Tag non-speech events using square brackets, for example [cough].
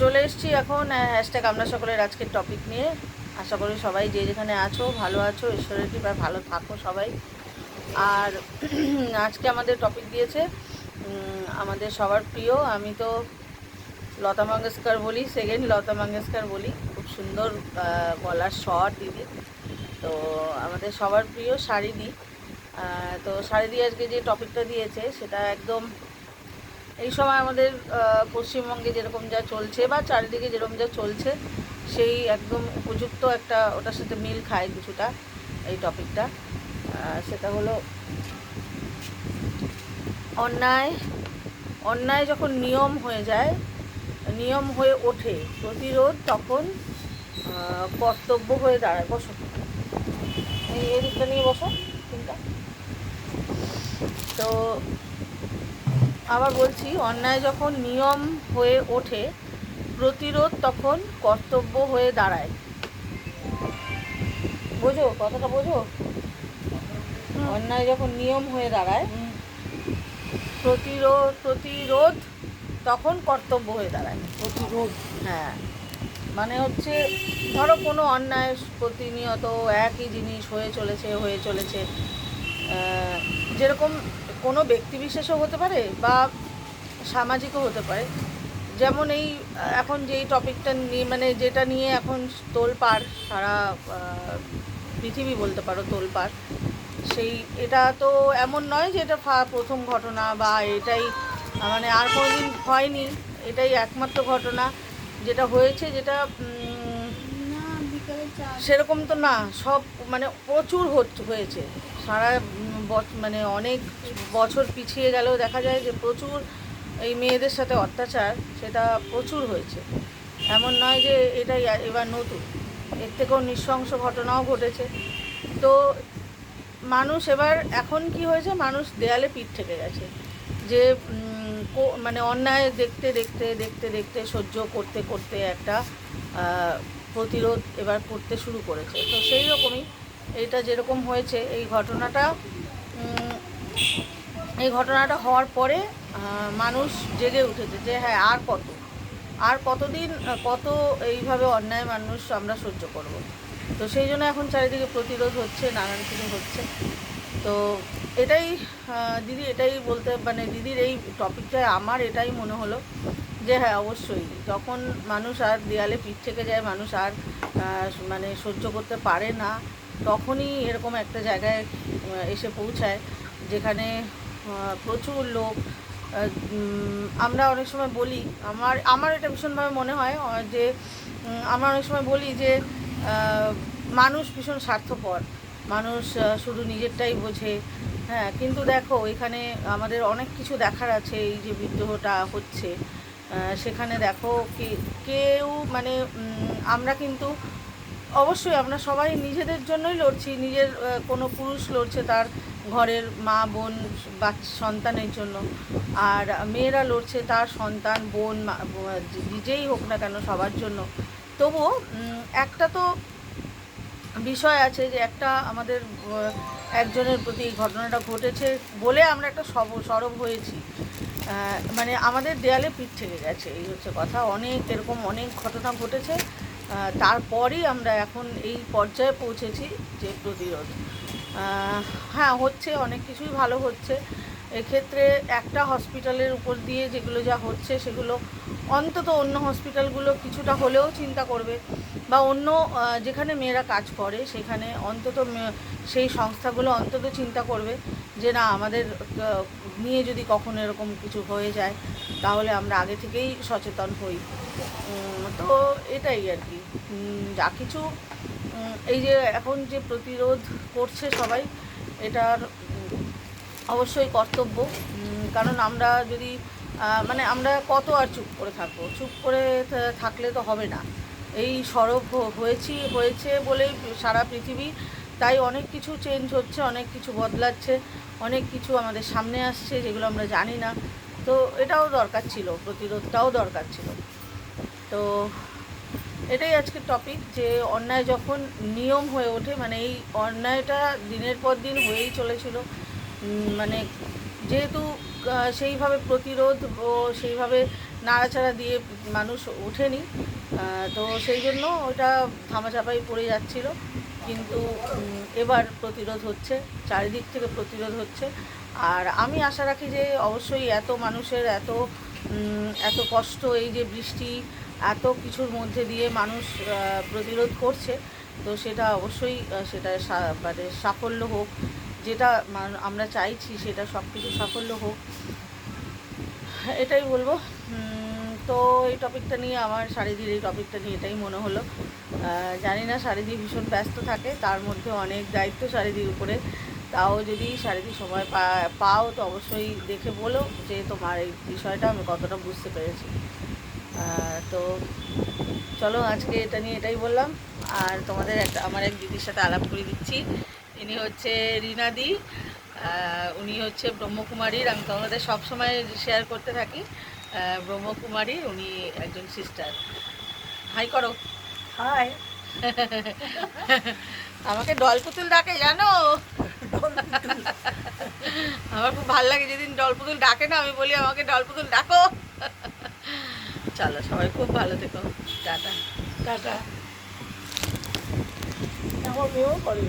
চলে এসেছি এখন হ্যাশট্যাগ আমরা সকলের আজকের টপিক নিয়ে। আশা করি সবাই যে যেখানে আছো ভালো আছো ঈশ্বরের কৃপায় ভালো থাকো সবাই। আর [clears throat] আজকে আমাদের টপিক দিয়েছে আমাদের সবার প্রিয় আমি তো লতা মঙ্গেশকর বলি সেকেন্ড লতা মঙ্গেশকর বলি। খুব সুন্দর গলার স্বর দিদি। তো আমাদের সবার প্রিয় শাড়িদি আহ, তো শাড়ি শাড়িদি আজকে যে টপিকটা দিয়েছে সেটা একদম এই সময় আমাদের পশ্চিমবঙ্গে যেরকম যা চলছে বা চারিদিকে যেরকম যা চলছে, সেই একদম উপযুক্ত একটা ওটার সাথে মিল খায় কিছুটা এই টপিকটা। সেটা হলো অন্যায় অন্যায় যখন নিয়ম হয়ে যায়, নিয়ম হয়ে ওঠে, প্রতিরোধ তখন কর্তব্য হয়ে দাঁড়ায়। বসো। এই দিকটা নিয়ে বসো, তিনটা। তো আবার বলছি অন্যায় যখন নিয়ম হয়ে ওঠে প্রতিরোধ তখন কর্তব্য হয়ে দাঁড়ায়। বোঝো? কথাটা বোঝো? অন্যায় যখন নিয়ম হয়ে দাঁড়ায় প্রতিরোধ প্রতিরোধ তখন কর্তব্য হয়ে দাঁড়ায়। প্রতিরোধ? হ্যাঁ। মানে হচ্ছে ধরো কোনো অন্যায় প্রতিনিয়ত একই জিনিস হয়ে চলেছে হয়ে চলেছে। যেরকম কোনো ব্যক্তিবিশেষও হতে পারে বা সামাজিকও হতে পারে। যেমন এই এখন যেই টপিকটা নিয়ে মানে যেটা নিয়ে এখন তোলপাড় সারা পৃথিবী বলতে পারো তোলপাড় সেই এটা তো এমন নয় যে এটা প্রথম ঘটনা বা এটাই মানে আর কোনোদিন হয়নি এটাই একমাত্র ঘটনা। যেটা হয়েছে যেটা সেরকম তো না সব মানে প্রচুর হচ্ছে হয়েছে। সারা মানে অনেক বছর পিছিয়ে গেলেও দেখা যায় যে প্রচুর এই মেয়েদের সাথে অত্যাচার, সেটা প্রচুর হয়েছে। এমন নয় যে এটাই এবার নতুন। এর থেকেও নৃশংস ঘটনাও ঘটেছে। তো মানুষ এবার, এখন কি হয়েছে? মানুষ দেয়ালে পিঠ থেকে গেছে। যে মানে অন্যায় দেখতে দেখতে দেখতে দেখতে, সহ্য করতে করতে একটা প্রতিরোধ এবার করতে শুরু করেছে। তো সেই রকমই এইটা যেরকম হয়েছে, এই ঘটনাটা এই ঘটনাটা হওয়ার পরে মানুষ জেগে উঠেছে যে হ্যাঁ আর কত? আর কতদিন, কত এইভাবে অন্যায় মানুষ আমরা সহ্য করব? তো সেই জন্য এখন চারিদিকে প্রতিরোধ হচ্ছে, নানান কিছু হচ্ছে। তো এটাই দিদি এটাই বলতে মানে দিদির এই টপিকটায় আমার এটাই মনে হলো যে হ্যাঁ অবশ্যই, যখন মানুষ আর দেয়ালে পিঠ থেকে যায়, মানুষ আর মানে সহ্য করতে পারে না তখনই এরকম একটা জায়গায় এসে পৌঁছায় যেখানে প্রচুর লোক আমরা অনেক সময় বলি, আমার আমার এটা ভীষণভাবে মনে হয় যে আমরা অনেক সময় বলি যে মানুষ ভীষণ স্বার্থপর। মানুষ শুধু নিজেরটাই বোঝে। হ্যাঁ কিন্তু দেখো, এখানে আমাদের অনেক কিছু দেখার আছে, এই যে বিদ্রোহটা হচ্ছে। সেখানে দেখো কি, কেউ মানে আমরা কিন্তু অবশ্যই আমরা সবাই নিজেদের জন্যই লড়ছি, নিজের কোনো পুরুষ লড়ছে তার ঘরের মা, বোন বাচ্চা সন্তানের জন্য। আর মেয়েরা লড়ছে তার সন্তান, বোন নিজেই হোক না কেন সবার জন্য। তবুও একটা তো বিষয় আছে যে একটা আমাদের একজনের প্রতি এই ঘটনাটা ঘটেছে বলে আমরা একটা সব, সরব হয়েছি। মানে আমাদের দেয়ালে পিঠ থেকে গেছে, এই হচ্ছে কথা। অনেক এরকম অনেক ঘটনা ঘটেছে। আহ, তারপরই আমরা এখন এই পর্যায়ে পৌঁছেছি যে প্রতিরোধ হ্যাঁ হচ্ছে অনেক কিছুই ভালো হচ্ছে। এক্ষেত্রে একটা হসপিটালের উপর দিয়ে যেগুলো যা হচ্ছে সেগুলো অন্তত অন্য হসপিটালগুলো কিছুটা হলেও চিন্তা করবে বা অন্য যেখানে মেয়েরা কাজ করে সেখানে অন্তত সেই সংস্থাগুলো অন্তত চিন্তা করবে যে না, আমাদের নিয়ে যদি কখনো এরকম কিছু হয়ে যায় তাহলে আমরা আগে থেকেই সচেতন হই। তো এটাই আর কি। যা কিছু এই যে এখন যে প্রতিরোধ করছে সবাই, এটার অবশ্যই কর্তব্য। কারণ আমরা যদি মানে আমরা কত আর চুপ করে থাকব? চুপ করে থাকলে তো হবে না। এই সরব হয়েছি, হয়েছে বলেই সারা পৃথিবী, তাই অনেক কিছু চেঞ্জ হচ্ছে, অনেক কিছু বদলাচ্ছে, অনেক কিছু আমাদের সামনে আসছে যেগুলো আমরা জানি না। তো এটাও দরকার ছিল, প্রতিরোধটাও দরকার ছিল। তো এটাই আজকের টপিক যে অন্যায় যখন নিয়ম হয়ে ওঠে মানে এই অন্যায়টা দিনের পর দিন হয়েই চলেছিল মানে যেহেতু সেইভাবে প্রতিরোধ ও সেইভাবে নাড়াচাড়া দিয়ে মানুষ ওঠেনি তো সেই জন্য ওটা ধামাচাপাই পড়ে যাচ্ছিল। কিন্তু এবার প্রতিরোধ হচ্ছে, চারিদিক থেকে প্রতিরোধ হচ্ছে। আর আমি আশা রাখি যে অবশ্যই এত মানুষের এত এত কষ্ট, এই যে বৃষ্টি, এত কিছুর মধ্যে দিয়ে মানুষ প্রতিরোধ করছে, তো সেটা অবশ্যই সেটা মানে সাফল্য হোক। যেটা আমরা চাইছি সেটা সব কিছু সাফল্য হোক। এটাই বলব। তো এই টপিকটা নিয়ে আমার শাড়িদির এই টপিকটা নিয়ে এটাই মনে হলো। জানি না শাড়িদি ভীষণ ব্যস্ত থাকে, তার মধ্যে অনেক দায়িত্ব শাড়িদির উপরে। তাও যদি শাড়িদি সময় পাও তো অবশ্যই দেখে বলো যে তোমার এই বিষয়টা আমি কতটা বুঝতে পেরেছি। তো চলো আজকে এটা নিয়ে এটাই বললাম। আর তোমাদের একটা আমার এক দিদির সাথে আলাপ করে দিচ্ছি। ইনি হচ্ছে রিনাদি উনি হচ্ছে ব্রহ্মকুমারীর আমি তোমাদের সবসময় শেয়ার করতে থাকি। ব্রহ্মকুমারী উনি একজন সিস্টার হাই করো। হাই আমাকে ডল পুতুল ডাকে জানো? আমার খুব ভালো লাগে যেদিন ডল পুতুল ডাকে না আমি বলি আমাকে ডল পুতুল ডাকো। চলো সবাই খুব ভালো থেকো। টাটা। টাটা। আমার মেয়েও করে।